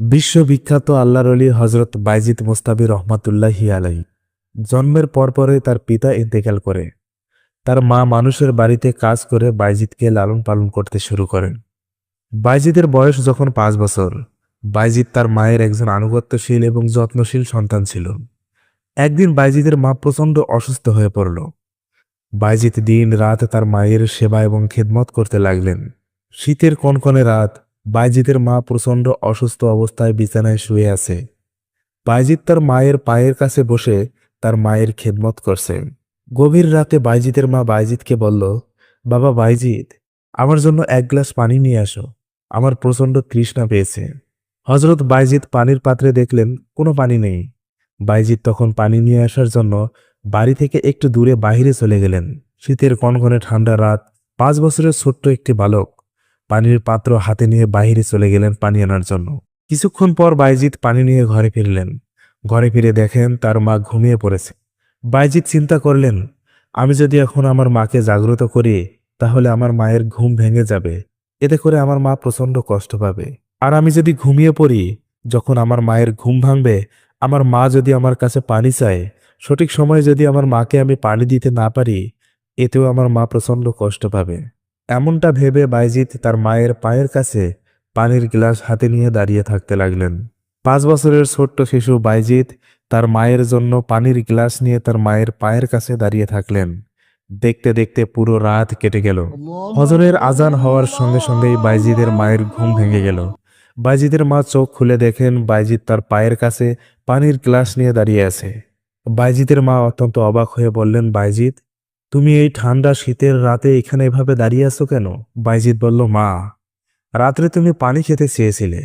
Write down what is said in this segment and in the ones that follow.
বিশ্ববিখ্যাত আল্লাহর আলী হজরত বাইজিদ মোস্তাবি রহমাতুল্লাহি আলাই জন্মের পরপরে তার পিতা ইন্তেকাল করে। তার মা মানুষের বাড়িতে কাজ করে বাইজিদকে লালন পালন করতে শুরু করেন বাইজিদের বয়স যখন পাঁচ বছর, বাইজিদ তার মায়ের একজন আনুগত্যশীল এবং যত্নশীল সন্তান ছিল। একদিন বাইজিদের মা প্রচণ্ড অসুস্থ হয়ে পড়ল। বাইজিদ দিন রাত তার মায়ের সেবা এবং খেদমত করতে লাগলেন। শীতের কনকনে রাত বাইজিদের মা প্রচণ্ড অসুস্থ অবস্থায় বিছানায় শুয়ে আছে। বাইজিদ তার মায়ের পায়ের কাছে বসে তার মায়ের খেদমত করছে। গভীর রাতে বাইজিদের মা বাইজিদকে বলল, বাবা বাইজিদ, আমার জন্য এক গ্লাস পানি নিয়ে আসো। আমার প্রচণ্ড তৃষ্ণা পেয়েছে হজরত বাইজিদ পানির পাত্রে দেখলেন, কোনো পানি নেই। বাইজিদ তখন পানি নিয়ে আসার জন্য বাড়ি থেকে একটু দূরে বাইরে চলে গেলেন। শীতের কনকনে ঠান্ডা রাত, পাঁচ বছরের ছোট্ট একটি বালক। পানির পাত্র হাতে নিয়ে বাহিরে চলে গেলেন পানি আনার জন্য। কিছুক্ষণ পর বাইজিৎ পানি নিয়ে ঘরে ফিরলেন। ঘরে ফিরে দেখেন তার মা ঘুমিয়ে পড়েছে। বাইজিৎ চিন্তা করলেন, আমি যদি এখন আমার মাকে জাগ্রত করি, তাহলে আমার মায়ের ঘুম ভেঙে যাবে। এতে করে আমার মা প্রচণ্ড কষ্ট পাবে। আর আমি যদি ঘুমিয়ে পড়ি, যখন আমার মায়ের ঘুম ভাঙবে, আমার মা যদি আমার কাছে পানি চায়, সঠিক সময়ে যদি আমার মাকে আমি পানি দিতে না পারি, এতেও আমার মা প্রচণ্ড কষ্ট পাবে। এমনটা ভেবে বাইজিৎ তার মায়ের পায়ের কাছে পানির গ্লাস হাতে নিয়ে দাঁড়িয়ে থাকতে লাগলেন। পাঁচ বছরের ছোট্ট শিশু বাইজিৎ তার মায়ের জন্য পানির গ্লাস নিয়ে তার মায়ের পায়ের কাছে দাঁড়িয়ে থাকলেন। দেখতে দেখতে পুরো রাত কেটে গেল। হজরের আজান হওয়ার সঙ্গে সঙ্গেই বাইজিদের মায়ের ঘুম ভেঙে গেল। বাইজিদের মা চোখ খুলে দেখেন বাইজিদ তার পায়ের কাছে পানির গ্লাস নিয়ে দাঁড়িয়ে আছে। বাইজিদের মা অত্যন্ত অবাক হয়ে বললেন বাইজিদ তুমি এই ঠান্ডা শীতের রাতে এখানে এভাবে দাঁড়িয়ে আছো কেন? বাইজিদ বলল, মা, রাত্রে তুমি পানি খেতে চেয়েছিলে,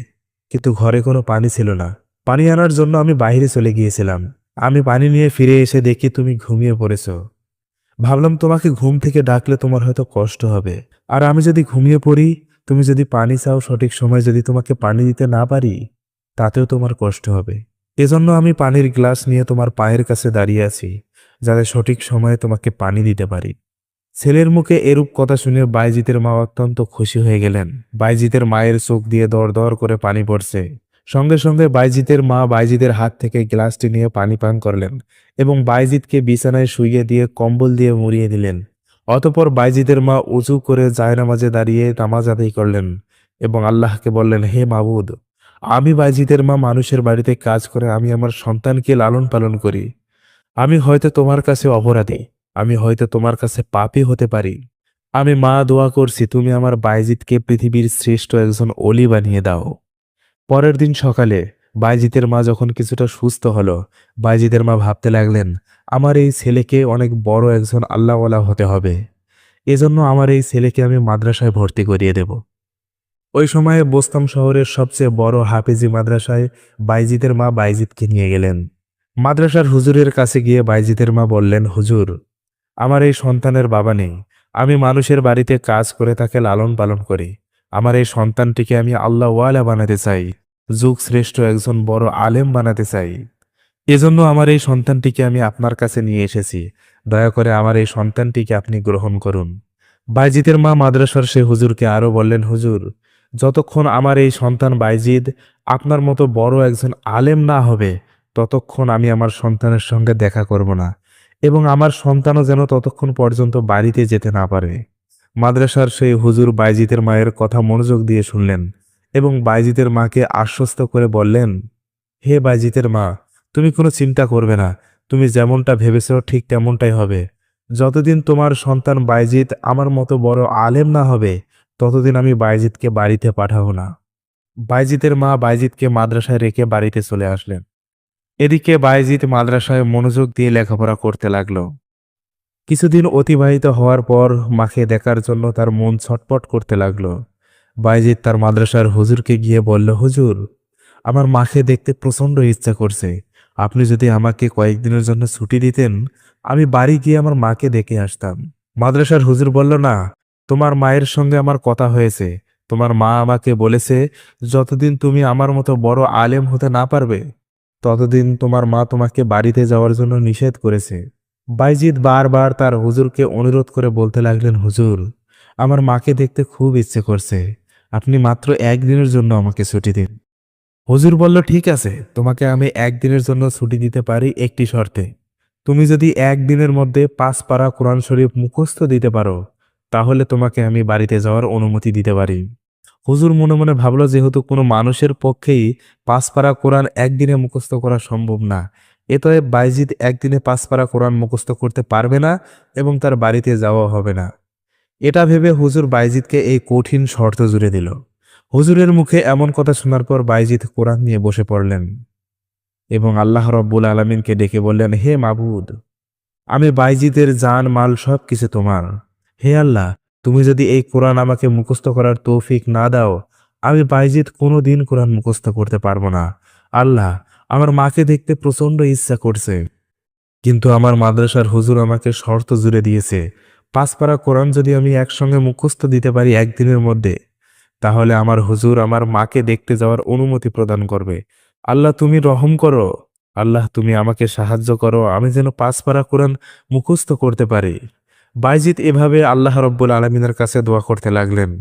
কিন্তু ঘরে কোনো পানি ছিল না। পানি আনার জন্য আমি বাইরে চলে গিয়েছিলাম। আমি পানি নিয়ে ফিরে এসে দেখি তুমি ঘুমিয়ে পড়েছ। ভাবলাম তোমাকে ঘুম থেকে ডাকলে তোমার হয়তো কষ্ট হবে। আর আমি যদি ঘুমিয়ে পড়ি, তুমি যদি পানি চাও, সঠিক সময় যদি তোমাকে পানি দিতে না পারি, তাতেও তোমার কষ্ট হবে। এজন্য আমি পানির গ্লাস নিয়ে তোমার পায়ের কাছে দাঁড়িয়ে আছি। যাতে সঠিক সময়ে তোমাকে পানি দিতে পারি। ছেলের মুখে এরূপ কথা শুনে বাইজিতের মা অত্যন্ত খুশি হয়ে গেলেন। বাইজিতের মায়ের চোখ দিয়ে দর দর করে পানি পড়ছে। সঙ্গে সঙ্গে বাইজিতের মা বাইজিদের হাত থেকে গ্লাসটি নিয়ে পানি পান করলেন এবং বাইজিদকে বিছানায় শুইয়ে দিয়ে কম্বল দিয়ে মুড়িয়ে দিলেন। অতপর বাইজিদের মা উঁচু করে জায়নামাজে দাঁড়িয়ে নামাজ আদায় করলেন এবং আল্লাহকে বললেন, হে মাবুদ, আমি বাইজিদের মা মানুষের বাড়িতে কাজ করে আমি আমার সন্তানকে লালন পালন করি। আমি হয়তো তোমার কাছে অপরাধী, আমি হয়তো তোমার কাছে পাপী হতে পারি। আমি মা দোয়া করছি, তুমি আমার বাইজিদকে পৃথিবীর শ্রেষ্ঠ একজন অলি বানিয়ে দাও। পরের দিন সকালে বাইজিতের মা যখন কিছুটা সুস্থ হলো, বাইজিদের মা ভাবতে লাগলেন, আমার এই ছেলেকে অনেক বড় একজন আল্লাহওয়ালা হতে হবে। এজন্য আমার এই ছেলেকে আমি মাদ্রাসায় ভর্তি করিয়ে দেব। ওই সময়ে বোস্তাম শহরের সবচেয়ে বড় হাফিজি মাদ্রাসায় বাইজিদের মা বাইজিদকে নিয়ে গেলেন। মাদ্রাসার হুজুরের কাছে গিয়ে বাইজিদের মা বললেন, হুজুর, আমার এই সন্তানের বাবা নেই। আমি মানুষের বাড়িতে কাজ করে তাকে লালন পালন করি। আমার এই সন্তানটিকে আমি আল্লাহ ওয়ালা বানাতে চাই, যুগ শ্রেষ্ঠ একজন বড় আলেম বানাতে চাই। এজন্য আমার এই সন্তানটিকে আমি আপনার কাছে নিয়ে এসেছি। দয়া করে আমার এই সন্তানটিকে আপনি গ্রহণ করুন। বাইজিদের মা মাদ্রাসার সে হুজুরকে আরও বললেন, হুজুর, যতক্ষণ আমার এই সন্তান বাইজিদ আপনার মতো বড় একজন আলেম না হবে ততক্ষণ আমি আমার সন্তানের সঙ্গে দেখা করব না এবং আমার সন্তানও যেন ততক্ষণ পর্যন্ত বাড়িতে যেতে না পারে। মাদ্রাসার সেই হুজুর বাইজিতের মায়ের কথা মনোযোগ দিয়ে শুনলেন এবং বাইজিতের মাকে আশ্বস্ত করে বললেন, হে বাইজিতের মা, তুমি কোনো চিন্তা করবে না, তুমি যেমনটা ভেবেছ ঠিক তেমনটাই হবে। যতদিন তোমার সন্তান বাইজিত আমার মতো বড় আলেম না হবে, ততদিন আমি বাইজিতকে বাড়িতে পাঠাবো না। বাইজিতের মা বাইজিতকে মাদ্রাসায় রেখে বাড়িতে চলে আসলেন। এদিকে বাইজিত মাদ্রাসায় মনোযোগ দিয়ে লেখাপড়া করতে লাগল। কিছুদিন অতিবাহিত হওয়ার পর মাকে দেখার জন্য তার মন ছটপট করতে লাগল। বাইজিত তার মাদ্রাসার হুজুরকে গিয়ে বলল, হুজুর, আমার মাকে দেখতে প্রচণ্ড ইচ্ছা করছে। আপনি যদি আমাকে কয়েকদিনের জন্য ছুটি দিতেন, আমি বাড়ি গিয়ে আমার মাকে দেখে আসতাম। মাদ্রাসার হুজুর বলল, না, তোমার মায়ের সঙ্গে আমার কথা হয়েছে। তোমার মা আমাকে বলেছে, যতদিন তুমি আমার মতো বড় আলেম হতে না পারবে ততদিন তোমার মা তোমাকে বাড়িতে যাওয়ার জন্য নিষেধ করেছে। বাইজিদ বারবার তার হুজুরকে অনুরোধ করে বলতে লাগলেন, হুজুর, আমার মাকে দেখতে খুব ইচ্ছে করছে। আপনি মাত্র একদিনের জন্য আমাকে ছুটি দিন। হুজুর বলল, ঠিক আছে, তোমাকে আমি একদিনের জন্য ছুটি দিতে পারি একটি শর্তে। তুমি যদি একদিনের মধ্যে পাঁচ পারা কোরআন শরীফ মুখস্থ দিতে পারো, তাহলে তোমাকে আমি বাড়িতে যাওয়ার অনুমতি দিতে পারি। হুজুর মনে মনে ভাবলো যেহেতু কোনো মানুষের পক্ষেই পাঁচ পারা কোরআন একদিনে মুখস্থ করা সম্ভব না। এতএব বাইজিদ একদিনে পাঁচ পারা কোরআন মুখস্থ করতে পারবে না এবং তার বাড়িতে যাওয়া হবে না। এটা ভেবে হুজুর বাইজিদকে এই কঠিন শর্ত জুড়ে দিল। হুজুরের মুখে এমন কথা শোনার পর বাইজিদ কোরআন নিয়ে বসে পড়লেন এবং আল্লাহ রব্বুল আলমিনকে ডেকে বললেন, হে মাবুদ, আমি বাইজিদের জান, মাল সব কিছু তোমার। হে আল্লাহ তুমি যদি এই কোরআন আমাকে মুখস্থ করার তৌফিক না দাও, আমি বাইজিদ কোনো দিন কোরআন মুখস্থ করতে পারব না। আল্লাহ, আমার মাকে দেখতে প্রচণ্ড ইচ্ছা করছে। কিন্তু আমার মাদ্রাসার হুজুর আমাকে শর্ত জুড়ে দিয়েছে, পাঁচপাড়া কোরআন যদি আমি একসঙ্গে মুখস্থ দিতে পারি একদিনের মধ্যে, তাহলে আমার হুজুর আমার মাকে দেখতে যাওয়ার অনুমতি প্রদান করবে। আল্লাহ, তুমি রহম করো। আল্লাহ, তুমি আমাকে সাহায্য করো। আমি যেন পাঁচপাড়া কোরআন মুখস্থ করতে পারি। বাইজিদ এভাবে আল্লাহ রব্বুল আলমিনের কাছে দোয়া করতে লাগলেন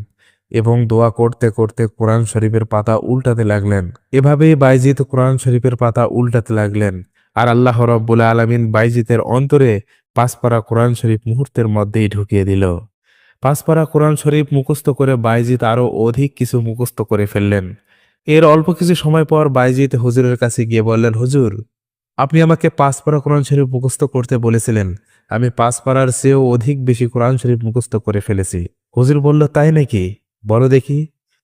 এবং দোয়া করতে করতে কোরআন শরীফের পাতা উল্টাতে লাগলেন। এভাবেই বাইজিদ কোরআন শরীফের পাতা উল্টাতে লাগলেন আর আল্লাহ রব্বুল আলমিন বাইজিতের অন্তরে পাঁচপাড়া কোরআন শরীফ মুহূর্তের মধ্যেই ঢুকিয়ে দিল। পাঁচপাড়া কোরআন শরীফ মুখস্থ করে বাইজিত আরও অধিক কিছু মুখস্থ করে ফেললেন। এর অল্প কিছু সময় পর বাইজিত হুজুরের কাছে গিয়ে বললেন, হুজুর, আপনি আমাকে পাঁচপাড়া কোরআন শরীফ মুখস্থ করতে বলেছিলেন আমি পাঁচপাড়ার চেয়েও অধিক বেশি কোরআন শরীফ মুখস্থ করে ফেলেছি। হুজুর বলল, তাই নাকি? বলো দেখি।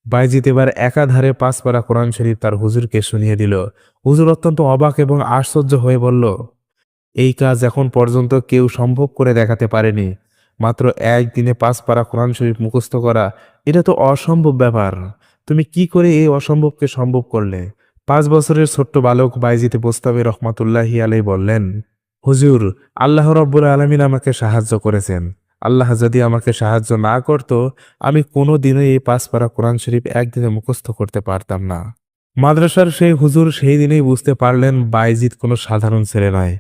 বাইজিত এবার একাধারে পাঁচপাড়া কোরআন শরীফ তার হুজুরকে শুনিয়ে দিল। হুজুর অত্যন্ত অবাক এবং আশ্চর্য হয়ে বলল, এই কাজ এখন পর্যন্ত কেউ সম্ভব করে দেখাতে পারেনি। মাত্র একদিনে পাঁচ পারা কোরআন শরীফ মুখস্থ করা, এটা তো অসম্ভব ব্যাপার। তুমি কি করে এই অসম্ভবকে সম্ভব করলে? পাঁচ বছরের ছোট্ট বালক বাইজিতে প্রস্তাবে রহমাতুল্লাহি আলাই বললেন হুজুর, আল্লাহ রব্বুল আলমিন আমাকে সাহায্য করেছেন। আল্লাহ যদি আমাকে সাহায্য না করত, আমি কোনো দিনই এই পাঁচ পারা কোরআন শরীফ একদিনে মুখস্থ করতে পারতাম না। মাদ্রাসার সেই হুজুর সেই দিনেই বুঝতে পারলেন বাইজিৎ কোনো সাধারণ ছেলে নয়।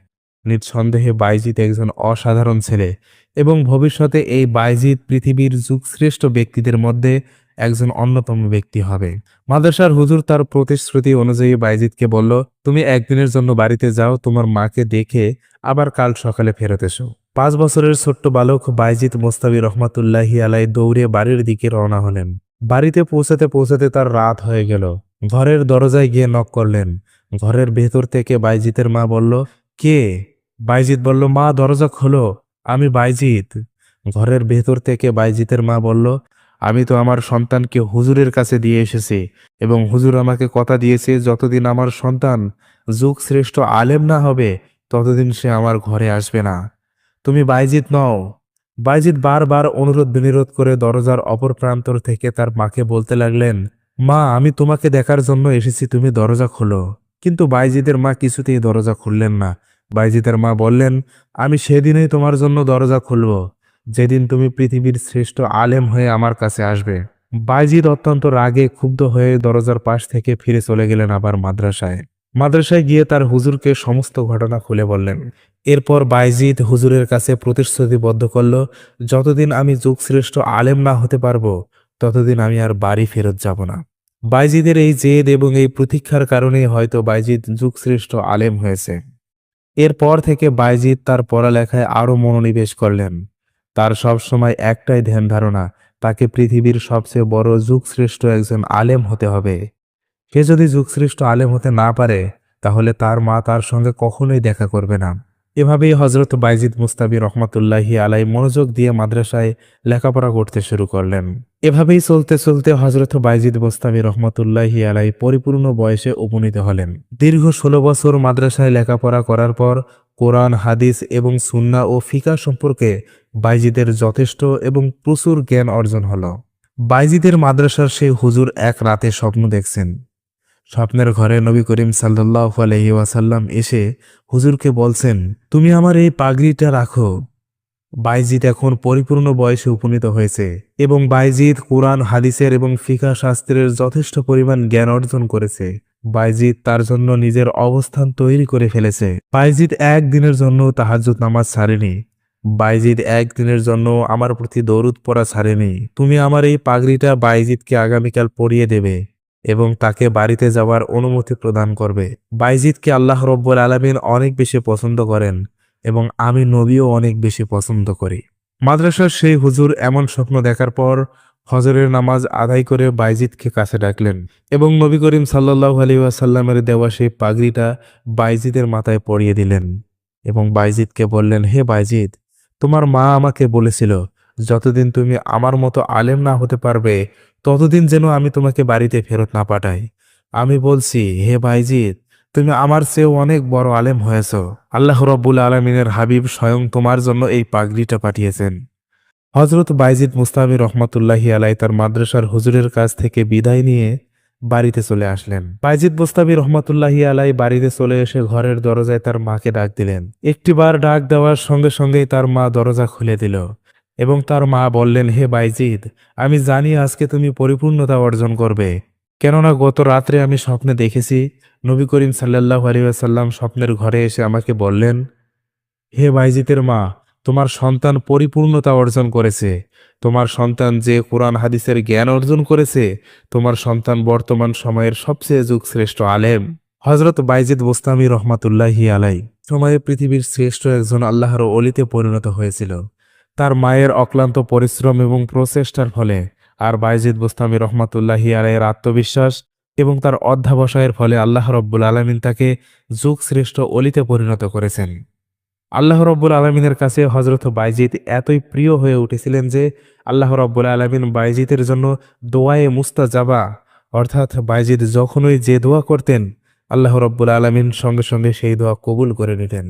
নিঃসন্দেহে বাইজিৎ একজন অসাধারণ ছেলে এবং ভবিষ্যতে এই বাইজিৎ পৃথিবীর যুগশ্রেষ্ঠ ব্যক্তিদের মধ্যে একজন অন্যতম ব্যক্তি হবে। মাদ্রাসার হুজুর তার প্রতিশ্রুতি অনুযায়ী বাইজিৎকে বলল, তুমি একদিনের জন্য বাড়িতে যাও, তোমার মাকে দেখে আবার কাল সকালে ফেরত এসো। পাঁচ বছরের ছোট্ট বালক বাইজিৎ মোস্তাবি রহমাতুল্লাহি আলাই দৌড়ে বাড়ির দিকে রওনা হলেন। বাড়িতে পৌঁছাতে পৌঁছাতে তার রাত হয়ে গেল। ঘরের দরজায় গিয়ে নক করলেন। ঘরের ভেতর থেকে বাইজিতের মা বলল, কে? বাইজিৎ বলল, মা, দরজা খোলো, আমি বাইজিৎ ঘরের ভেতর থেকে বাইজিতের মা বলল আমি তো আমার সন্তানকে হুজুরের কাছে দিয়ে এসেছি এবং হুজুর আমাকে কথা দিয়েছে, যতদিন আমার সন্তান যুগ শ্রেষ্ঠ আলেম না হবে, ততদিন সে আমার ঘরে আসবে না। তুমি বাইজিৎ নও। বাইজিৎ বারবার অনুরোধ বিনিরোধ করে দরজার অপর প্রান্তর থেকে তার মাকে বলতে লাগলেন, মা, আমি তোমাকে দেখার জন্য এসেছি, তুমি দরজা খোলো। কিন্তু বাইজিদের মা কিছুতেই দরজা খুললেন না। বাইজিদের মা বললেন, আমি সেদিনই তোমার জন্য দরজা খুলব। যেদিন তুমি পৃথিবীর শ্রেষ্ঠ আলেম হয়ে আমার কাছে আসবে। বাইজিদ অত্যন্ত রাগে ক্ষুব্ধ হয়ে দরজার পাশ থেকে ফিরে চলে গেলেন আবার মাদ্রাসায়। মাদ্রাসায় গিয়ে তার হুজুরকে সমস্ত ঘটনা খুলে বললেন। এরপর বাইজিদ হুজুরের কাছে প্রতিশ্রুতিবদ্ধ করল, যতদিন আমি যুগশ্রেষ্ঠ আলেম না হতে পারব, ততদিন আমি আর বাড়ি ফেরত যাব না। বাইজিদের এই জেদ এবং এই প্রতীক্ষার কারণেই হয়তো বাইজিদ যুগশ্রেষ্ঠ আলেম হয়েছে। এরপর থেকে বাইজিদ তার পড়ালেখায় আরও মনোনিবেশ করলেন। তার সব সময় একটাই ধ্যান ধারণা, তাকে পৃথিবীর সবচেয়ে বড় যুগশ্রেষ্ঠ একজন আলেম হতে হবে। সে যদি যুগশ্রেষ্ঠ আলেম হতে না পারে, তাহলে তার মা তার সঙ্গে কখনোই দেখা করবে না। এভাবেই হজরত বাইজিদ মুস্তাবি রহমতুল্লাহি আলাই মনোযোগ দিয়ে মাদ্রাসায় লেখাপড়া করতে শুরু করলেন। এভাবেই চলতে চলতে হজরত বাইজিদ মুস্তাবি রহমতুল্লাহি আলাই পরিপূর্ণ বয়সে উপনীত হলেন। দীর্ঘ ষোলো বছর মাদ্রাসায় লেখাপড়া করার পর কোরআন, হাদিস এবং সুন্না ও ফিকা সম্পর্কে বাইজিদের যথেষ্ট এবং প্রচুর জ্ঞান অর্জন হল। বাইজিদের মাদ্রাসার সেই হুজুর এক রাতে স্বপ্ন দেখছেন। স্বপ্নের ঘরে নবী করিম সাল্লাহ আলহি ওয়াসাল্লাম এসে হুজুরকে বলছেন, তুমি আমার এই পাগড়িটা রাখো। বাইজিদ এখন পরিপূর্ণ বয়সে উপনীত হয়েছে এবং বাইজিদ কোরআন, হাদিসের এবং ফিকা শাস্ত্রের যথেষ্ট পরিমাণ জ্ঞান অর্জন করেছে। বাইজিদ তার জন্য নিজের অবস্থান তৈরি করে ফেলেছে। বাইজিদ একদিনের জন্য তাহাজ্জুদ নামাজ ছাড়েনি। বাইজিদ একদিনের জন্য আমার প্রতি দরুদ পড়া ছাড়েনি। তুমি আমার এই পাগড়িটা বাইজিদকে আগামীকাল পরিয়ে দেবে এবং তাকে বাড়িতে যাওয়ার অনুমতি প্রদান করবে। বাইজিদকে আল্লাহ রব্বুল আলমিন অনেক বেশি পছন্দ করেন এবং আমি নবীও অনেক বেশি পছন্দ করি। মাদ্রাসার সেই হুজুর এমন স্বপ্ন দেখার পর হজরের নামাজ আদায় করে বাইজিদকে কাছে ডাকলেন এবং নবী করিম সাল্লাহ আলী ওয়াসাল্লামের দেওয়া সেই পাগড়িটা বাইজিদের মাথায় পরিয়ে দিলেন এবং বাইজিদকে বললেন, হে বাইজিদ, তোমার মা আমাকে বলেছিল, যতদিন তুমি আমার মতো আলেম না হতে পারবে, ততদিন যেন আমি তোমাকে বাড়িতে ফেরত না পাঠাই। আমি বলছি, হে বাইজিদ, তুমি আমার চেয়েও অনেক বড় আলেম হয়েছ। আল্লাহ রব্বুল আলমিনের হাবিব স্বয়ং তোমার জন্য এই পাগড়িটা পাঠিয়েছেন। হজরত বাইজিদ মুস্তামি রহমতুল্লাহি আলাই তার মাদ্রাসার হুজুরের কাছ থেকে বিদায় নিয়ে বাড়িতে চলে আসলেন। বাইজিদ মুস্তাবি রহমতুল্লাহি আলাই বাড়িতে চলে এসে ঘরের দরজায় তার মাকে ডাক দিলেন। একটিবার ডাক দেওয়ার সঙ্গে সঙ্গেই তার মা দরজা খুলে দিল এবং তার মা বললেন, হে বাইজিদ, আমি জানি আজকে তুমি পরিপূর্ণতা অর্জন করবে। কেননা গত রাত্রে আমি স্বপ্নে দেখেছি, নবী করিম সাল্লাহ আলিয়াসাল্লাম স্বপ্নের ঘরে এসে আমাকে বললেন, হে বাইজিতের মা তোমার সন্তান পরিপূর্ণতা অর্জন করেছে। তোমার সন্তান যে কোরআন, হাদিসের জ্ঞান অর্জন করেছে, তোমার সন্তান বর্তমান সময়ের সবচেয়ে যুগশ্রেষ্ঠ আলেম। হজরত বাইজিদ বোস্তামি রহমাতুল্লাহি আলাই সময়ে পৃথিবীর শ্রেষ্ঠ একজন আল্লাহর অলিতে পরিণত হয়েছিল। তার মায়ের অক্লান্ত পরিশ্রম এবং প্রচেষ্টার ফলে আর বাইজিদ বোস্তামি রহমাতুল্লাহি আলাইয়ের আত্মবিশ্বাস এবং তার অধ্যাবসায়ের ফলে আল্লাহ রব্বুল আলমিন তাকে যুগশ্রেষ্ঠ অলিতে পরিণত করেছেন। আল্লাহ রব্বুল আলমিনের কাছে হজরত বাইজিদ এতই প্রিয় হয়ে উঠেছিলেন যে আল্লাহ রব্বুল আলমিন বাইজিতের জন্য দোয়ায়ে মুস্তাজাবা, অর্থাৎ বাইজিদ যখনই যে দোয়া করতেন, আল্লাহ রব্বুল আলমিন সঙ্গে সঙ্গে সেই দোয়া কবুল করে নিতেন।